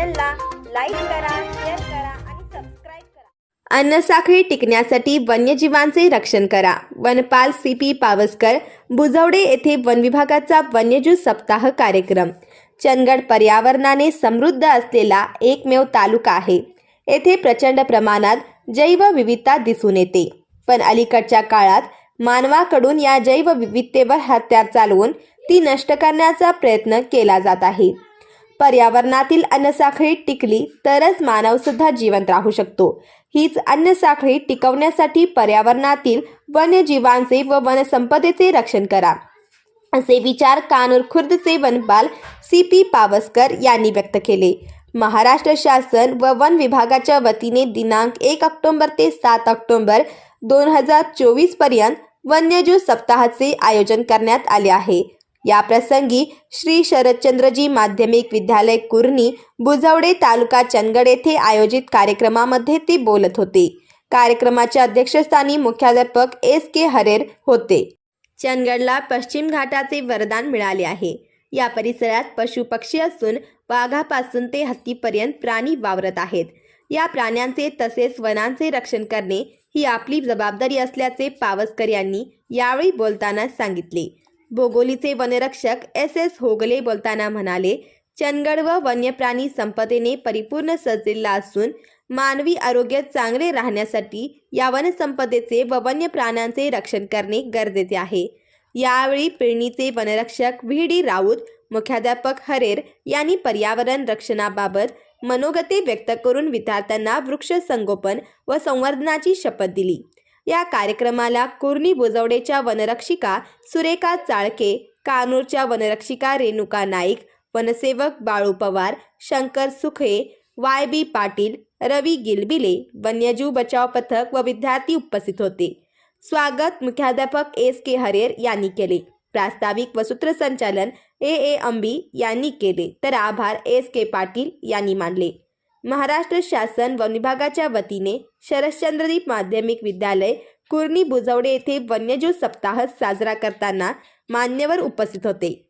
चॅनलला लाईक करा शेअर करा आणि सबस्क्राईब करा. अन्नसाखळी टिकण्यासाठी वन्यजीवांचे रक्षण करा. वनपाल सी पी पावसकर बुजवडे येथे वन विभागाचा वन्यजीव सप्ताह कार्यक्रम. चंदगड पर्यावरणाने समृद्ध असलेला एकमेव तालुका आहे. येथे प्रचंड प्रमाणात जैवविविधता दिसून येते. पण अलीकडच्या काळात मानवाकडून या जैवविविधतेवर हत्यार चालवून ती नष्ट करण्याचा प्रयत्न केला जात आहे. पर्यावरणातील अन्नसाखळी टिकली तरच मानवसुद्धा जिवंत राहू शकतो. हीच अन्नसाखळी टिकवण्यासाठी पर्यावरणातील वन्यजीवांचे व वनसंपदेचे रक्षण करा. असे विचार कानूर खुर्दचे वनपाल सी पी पावसकर यांनी व्यक्त केले. महाराष्ट्र शासन व वन विभागाच्या वतीने दिनांक एक ऑक्टोंबर ते सात ऑक्टोंबर दोन हजार चोवीसपर्यंत वन्यजीव सप्ताहाचे आयोजन करण्यात आले आहे. या प्रसंगी श्री शरदचंद्रजी माध्यमिक विद्यालय कुर्णी बुजवडे तालुका चंदगड येथे आयोजित कार्यक्रमामध्ये ते बोलत होते. कार्यक्रमाच्या अध्यक्षस्थानी मुख्याध्यापक एस के हरेर होते. चंदगडला पश्चिम घाटाचे वरदान मिळाले आहे. या परिसरात पशु पक्षी असून वाघापासून ते हत्तीपर्यंत प्राणी वावरत आहेत. या प्राण्यांचे तसेच वनांचे रक्षण करणे ही आपली जबाबदारी असल्याचे पावसकर यांनी यावेळी बोलताना सांगितले. बोगोलीचे वनरक्षक एस एस होगले बोलताना म्हणाले चंदगड व वन्यप्राणी संपदेने परिपूर्ण सजलेला असून मानवी आरोग्य चांगले राहण्यासाठी या वनसंपदेचे व वन्य प्राण्यांचे रक्षण करणे गरजेचे आहे. यावेळी पिळणीचे वनरक्षक व्ही. डी. राऊत मुख्याध्यापक हरेर यांनी पर्यावरण रक्षणाबाबत मनोगते व्यक्त करून विद्यार्थ्यांना वृक्ष संगोपन व संवर्धनाची शपथ दिली. या कार्यक्रमाला कुर्णी बुजवडेच्या वनरक्षिका सुरेखा चाळके कानूरच्या वनरक्षिका रेणुका नाईक वनसेवक बाळू पवार शंकर सुखे वाय बी पाटील रवी गिलबिले वन्यजीव बचाव पथक व विद्यार्थी उपस्थित होते. स्वागत मुख्याध्यापक एस के हरेर यांनी केले. प्रास्ताविक व सूत्रसंचालन ए ए अंबी यांनी केले. तर आभार एस के पाटील यांनी मानले. महाराष्ट्र शासन वन विभागाच्या वतीने शरश्चंद्रदीप माध्यमिक विद्यालय कुर्णी बुजवडे येथे वन्यजीव सप्ताह साजरा करताना मान्यवर उपस्थित होते.